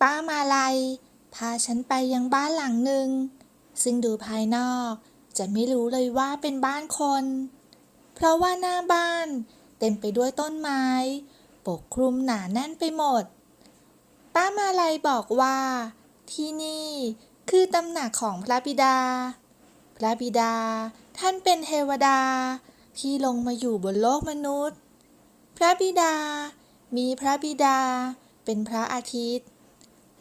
ป้ามาลัย พาฉันไปยังบ้านหลังหนึ่ง ซึ่งดูภายนอกจะไม่รู้เลยว่าเป็นบ้านคน เพราะว่าหน้าบ้านเต็มไปด้วยต้นไม้ ปกคลุมหนาแน่นไปหมด ป้ามาลัยบอกว่า ที่นี่คือตำหนักของพระบิดา พระบิดาท่านเป็นเทวดาที่ลงมาอยู่บนโลกมนุษย์ พระบิดามีพระบิดาเป็นพระอาทิตย์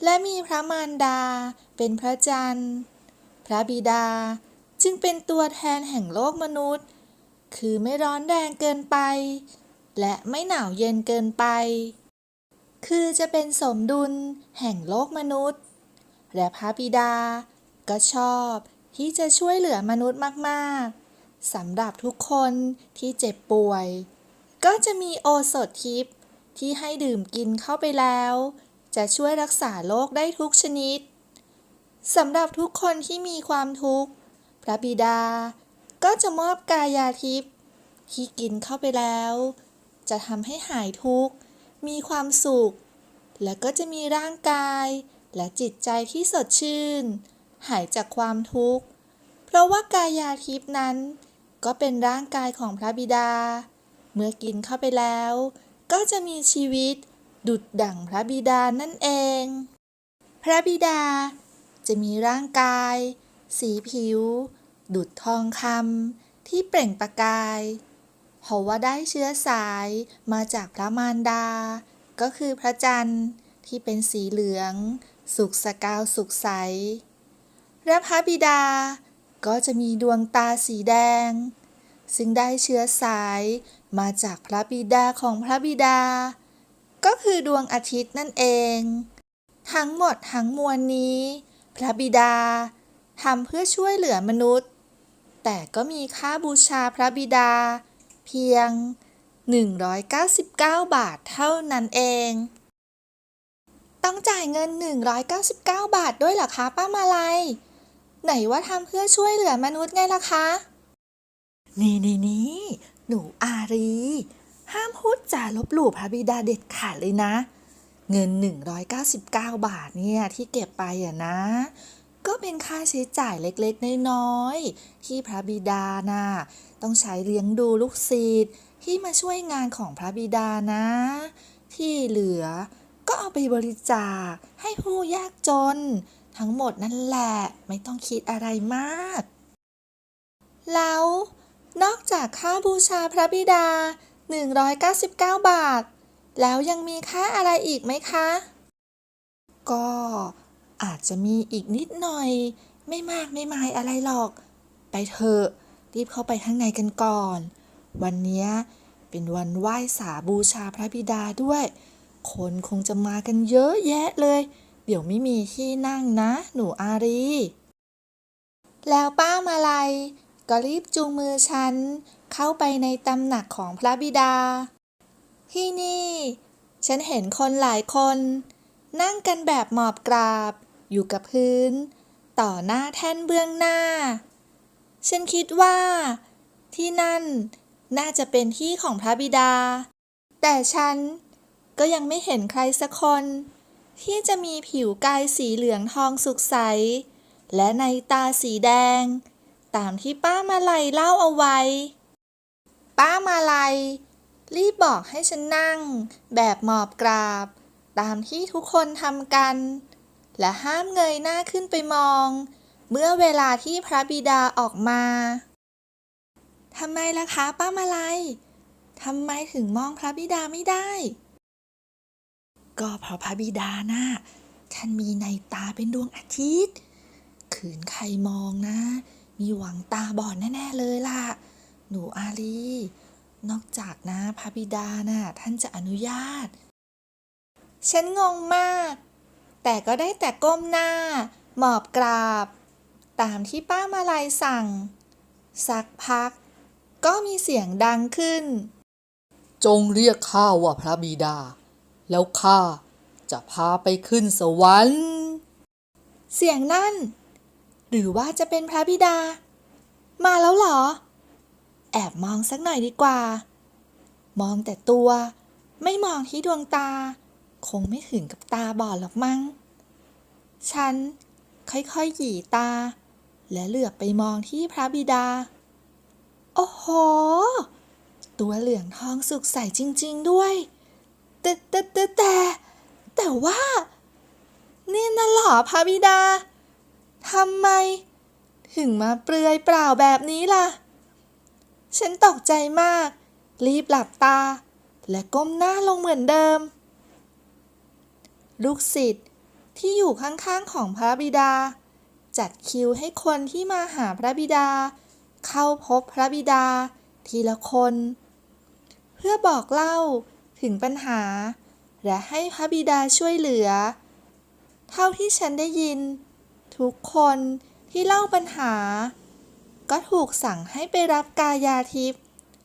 และมีพระมารดา เป็นพระจันทร์ พระบิดา จึงเป็นตัวแทนแห่งโลกมนุษย์ คือไม่ร้อนแรงเกินไป และไม่หนาวเย็นเกินไป คือจะเป็นสมดุลแห่งโลกมนุษย์ และพระบิดา ก็ชอบที่จะช่วยเหลือมนุษย์มากๆสำหรับทุกคนที่เจ็บป่วย ก็จะมีโอสถทิพย์ที่ให้ดื่มกินเข้าไปแล้ว จะช่วยรักษาโรคได้ทุกชนิดสำหรับทุกคนที่มีความทุกข์ พระบิดา ก็จะมอบกายาทิพย์ที่กินเข้าไปแล้ว จะทำให้หายทุกข์ มีความสุข และก็จะมีร่างกายและจิตใจที่สดชื่น หายจากความทุกข์ เพราะว่ากายาทิพย์นั้น ก็เป็นร่างกายของพระบิดา เมื่อกินเข้าไปแล้ว ก็จะมีชีวิต ดุดดั่งพระบิดานั่นเอง พระบิดาจะมีร่างกาย สีผิว ดุดทองคำที่เปล่งประกาย เพราะว่าได้เชื้อสายมาจากพระมารดา ก็คือพระจันทร์ที่เป็นสีเหลือง สุกสกาวสุกใส และพระบิดาก็จะมีดวงตาสีแดง ซึ่งได้เชื้อสายมาจากพระบิดาของพระบิดา ก็คือดวงอาทิตย์นั่นเอง ทั้งหมดทั้งมวลนี้ พระบิดาทำเพื่อช่วยเหลือมนุษย์ แต่ก็มีค่าบูชาพระบิดา เพียง 199 บาทเท่านั้นเอง ต้องจ่ายเงิน 199 บาทด้วยเหรอคะป้ามาลัย ไหนว่าทำเพื่อช่วยเหลือมนุษย์ไงล่ะคะ นี่นี่นี่หนูอารี ห้ามพูดจาลบหลู่พระบิดาเด็ดขาดเลยนะ เงิน 199 บาทเนี่ยที่เก็บไปอะนะ ก็เป็นค่าใช้จ่ายเล็กๆ น้อยๆ ที่พระบิดาน่ะต้องใช้เลี้ยงดูลูกศิษย์ที่มาช่วยงานของพระบิดานะ ที่เหลือก็เอาไปบริจาคให้ผู้ยากจน ทั้งหมดนั่นแหละไม่ต้องคิดอะไรมาก แล้วนอกจากค่าบูชาพระบิดา 199 บาท แล้วยังมีค่าอะไรอีกไหมคะ ก็อาจจะมีอีกนิดหน่อย ไม่มากไม่มายอะไรหรอก ไปเถอะรีบเข้าไปข้างในกันก่อน วันนี้เป็นวันไหว้สาบูชาพระบิดาด้วย คนคงจะมากันเยอะแยะเลย เดี๋ยวไม่มีที่นั่งนะ หนูอารี แล้วป้ามาลัยก็รีบจูงมือฉัน เข้าไปในตำหนักของพระบิดา ที่นี่ ฉันเห็นคนหลายคน นั่งกันแบบหมอบกราบ อยู่กับพื้น ต่อหน้าแท่นเบื้องหน้า ฉันคิดว่า ที่นั่นน่าจะเป็นที่ของพระบิดา แต่ฉันก็ยังไม่เห็นใครสักคน ที่จะมีผิวกายสีเหลืองทองสุกใส และในตาสีแดง ตามที่ป้ามาลัยเล่าเอาไว้ ป้ามาลัย รีบบอกให้ฉันนั่ง แบบหมอบกราบ ตามที่ทุกคนทำกัน และห้ามเงยหน้าขึ้นไปมอง เมื่อเวลาที่พระบิดาออกมาทำไมล่ะคะป้ามาลัยทำไมถึงมองพระบิดาไม่ได้ ก็เพราะพระบิดาน่ะท่านมีในตาเป็นดวงอาทิตย์ ขืนใครมองนะ มีหวังตาบอดแน่ ๆ เลยล่ะ หนูอาลี นอกจากนะพระบิดาน่ะท่านจะอนุญาต ฉันงงมาก แต่ก็ได้แต่ก้มหน้า หมอบกราบ ตามที่ป้ามาลัยสั่ง สักพัก ก็มีเสียงดังขึ้น จงเรียกข้าว่าพระบิดา แล้วข้าจะพาไปขึ้นสวรรค์ เสียงนั่น หรือว่าจะเป็นพระบิดา มาแล้วเหรอ แอบมองสักหน่อยดีกว่า มองแต่ตัว ไม่มองที่ดวงตา คงไม่ถึงกับตาบอดหรอกมั้ง ฉันค่อยๆหยีตา และเหลือบไปมองที่พระบิดา โอ้โห ตัวเหลืองทองสุกใสจริง ๆ ด้วย แต่แต่แต่แต่แต่ว่านี่น่ะหรอพระบิดาทำไม ถึงมาเปลือยเปล่าแบบนี้ล่ะ ฉันตกใจมาก รีบหลับตา และก้มหน้าลงเหมือนเดิม ลูกศิษย์ที่อยู่ข้างๆของพระบิดา จัดคิวให้คนที่มาหาพระบิดา เข้าพบพระบิดา ทีละคน เพื่อบอกเล่าถึงปัญหา และให้พระบิดาช่วยเหลือ เท่าที่ฉันได้ยิน ทุกคนที่เล่าปัญหา ก็ถูกสั่งให้ไปรับกายาทิพย์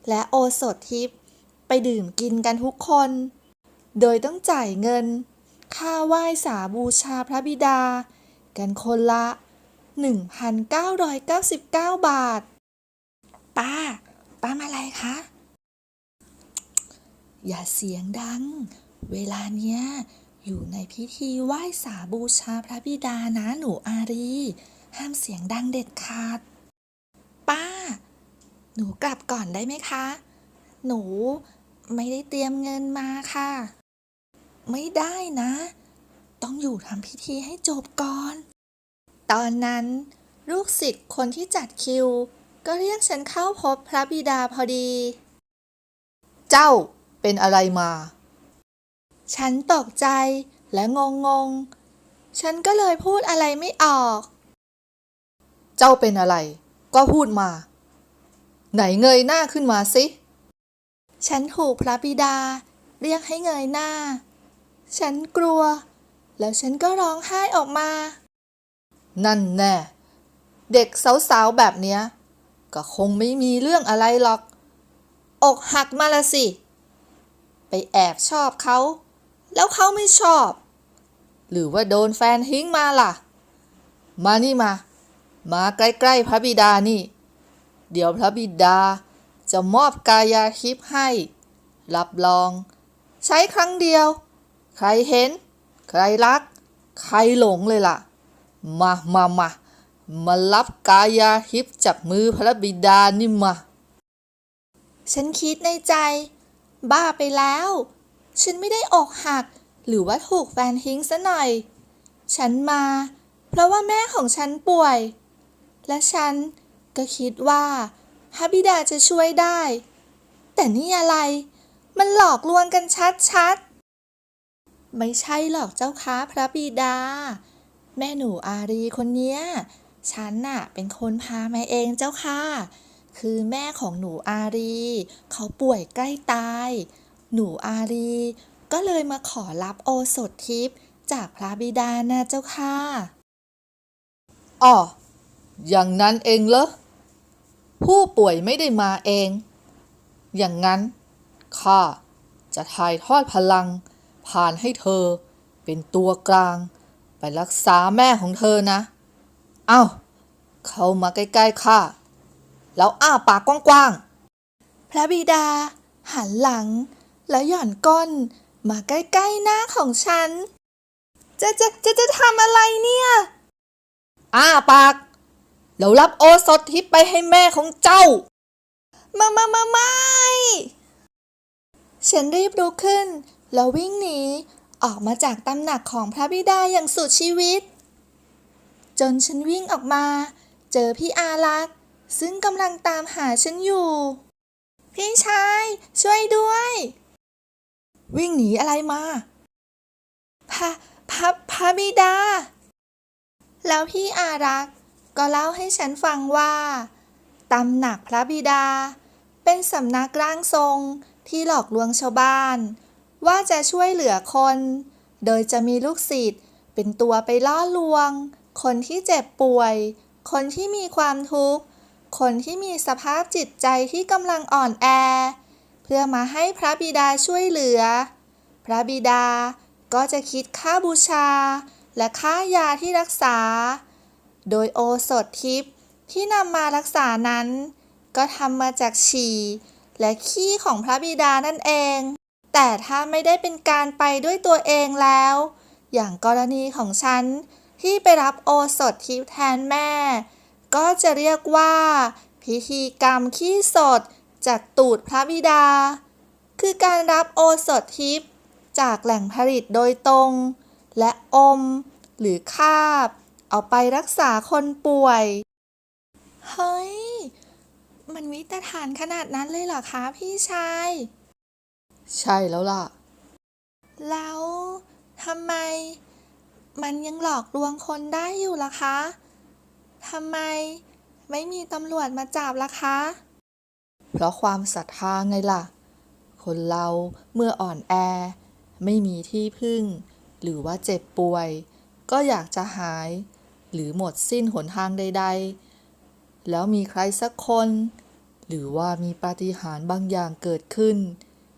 และโอสถทิพย์ไปดื่มกินกันทุกคน โดยต้องจ่ายเงิน ค่าไหว้สาบูชาพระบิดา กันคนละ 1,999 บาท ป้า ป้ามาอะไรคะ อย่าเสียงดัง เวลาเนี้ยอยู่ในพิธีไหว้สาบูชาพระบิดานะหนูอารี ห้ามเสียงดังเด็ดขาด ป้า หนูกลับก่อนได้ไหมคะ หนูไม่ได้เตรียมเงินมาค่ะ ไม่ได้นะ ต้องอยู่ทำพิธีให้จบก่อน ตอนนั้นลูกศิษย์คนที่จัดคิว ก็เรียกฉันเข้าพบพระบิดาพอดี เจ้าเป็นอะไรมา ฉันตกใจและงงงๆฉันก็เลยพูดอะไรไม่ออก เจ้าเป็นอะไร ก็พูดมา ไหนเงยหน้าขึ้นมาสิ ฉันถูกพระบิดา เรียกให้เงยหน้า ฉันกลัว แล้วฉันก็ร้องไห้ออกมา นั่นแน่ เด็กสาวๆ แบบเนี้ย ก็คงไม่มีเรื่องอะไรหรอก อกหักมาละสิ ไปแอบชอบเขา แล้วเขาไม่ชอบ หรือว่าโดนแฟนทิ้งมาล่ะ มานี่มา มาใกล้ ๆ พระบิดานี่ เดี๋ยวพระบิดาจะมอบกายาทิพย์ให้ รับรอง ใช้ครั้งเดียว ใครเห็น ใครรัก ใครหลงเลยล่ะ มามามามารับกายาทิพย์จากมือพระบิดานี่มา ฉันคิดในใจ บ้าไปแล้ว ฉันไม่ได้อกหัก หรือว่าถูกแฟนทิ้งซะหน่อย ฉันมา เพราะว่าแม่ของฉันป่วย และฉันก็คิดว่าพระบิดาจะช่วยได้ แต่นี่อะไร มันหลอกลวงกันชัดๆ ไม่ใช่หรอกเจ้าค้าพระบิดา แม่หนูอารีคนเนี้ย ฉันน่ะเป็นคนพามาเองเจ้าค่ะ คือแม่ของหนูอารี เขาป่วยใกล้ตาย หนูอารี ก็เลยมาขอรับโอสถทิพย์จากพระบิดานะเจ้าค่ะอ๋อ อย่างนั้นเองเหรอ ผู้ป่วยไม่ได้มาเอง อย่างนั้นข้าจะถ่ายทอดพลัง ผ่านให้เธอเป็นตัวกลาง ไปรักษาแม่ของเธอนะ เอ้า เข้ามาใกล้ๆข้าแล้วอ้าปากกว้างๆ พระบิดา หันหลัง แล้วหย่อนก้น มาใกล้ๆหน้าของฉัน จะจะจะจะทำอะไรเนี่ย อ้าปาก แล้วรับโอสถทิพไปให้แม่ของเจ้า มามามาไม่ฉันรีบลุกขึ้น แล้ววิ่งหนี ออกมาจากตำหนักของพระบิดาอย่างสุดชีวิต จนฉันวิ่งออกมา เจอพี่อารักษ์ซึ่งกำลังตามหาฉันอยู่ พี่ชาย ช่วยด้วย วิ่งหนีอะไรมาพระพระพระบิดา แล้วพี่อารักษ์ ก็เล่าให้ฉันฟังว่าตำหนักพระบิดา เป็นสำนักร่างทรงที่หลอกลวงชาวบ้าน ว่าจะช่วยเหลือคน โดยจะมีลูกศิษย์เป็นตัวไปล่อลวง คนที่เจ็บป่วย คนที่มีความทุกข์ คนที่มีสภาพจิตใจที่กำลังอ่อนแอ เพื่อมาให้พระบิดาช่วยเหลือ พระบิดาก็จะคิดค่าบูชา และค่ายาที่รักษา โดยโอสถทิพย์ที่นำมารักษานั้น ก็ทำมาจากฉี่และขี้ของพระบิดานั่นเอง แต่ถ้าไม่ได้เป็นการไปด้วยตัวเองแล้ว อย่างกรณีของฉันที่ไปรับโอสถทิพย์แทนแม่ ก็จะเรียกว่า พิธีกรรมขี้สดจากตูดพระบิดา คือการรับโอสถทิพย์จากแหล่งผลิตโดยตรง และอม หรือคาบ เอาไปรักษาคนป่วย เฮ้ย มันวิตรฐานขนาดนั้นเลยเหรอคะพี่ชาย ใช่แล้วล่ะ แล้วทำไม มันยังหลอกลวงคนได้อยู่ล่ะคะทำไมไม่มีตำรวจมาจับล่ะคะ เพราะความศรัทธาไงล่ะ คนเราเมื่ออ่อนแอ ไม่มีที่พึ่ง หรือว่าเจ็บป่วย ก็อยากจะหาย หรือหมดสิ้นหนทางใด ๆ แล้วมีใครสักคน หรือว่ามีปาฏิหาริย์บางอย่างเกิดขึ้น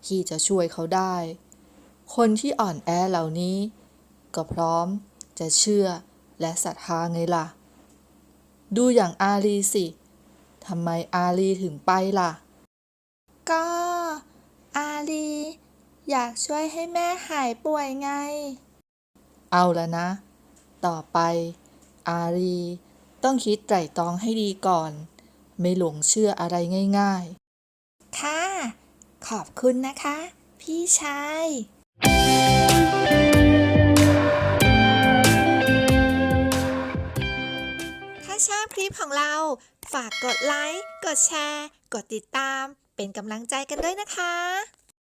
ที่จะช่วยเขาได้ คนที่อ่อนแอเหล่านี้ ก็พร้อมจะเชื่อและศรัทธาไงล่ะ ดูอย่างอาลีสิทำไมอาลีถึงไปล่ะ ก็ อาลี อยากช่วยให้แม่หายป่วยไง เอาแล้วนะ ต่อไป อารี ต้องคิดไตร่ตรองให้ดีก่อน ไม่หลงเชื่ออะไรง่ายๆ ค่ะ ขอบคุณนะคะ พี่ชายถ้าชอบคลิปของเรา ฝากกดไลค์ กดแชร์ กดติดตาม เป็นกำลังใจกันด้วยนะคะ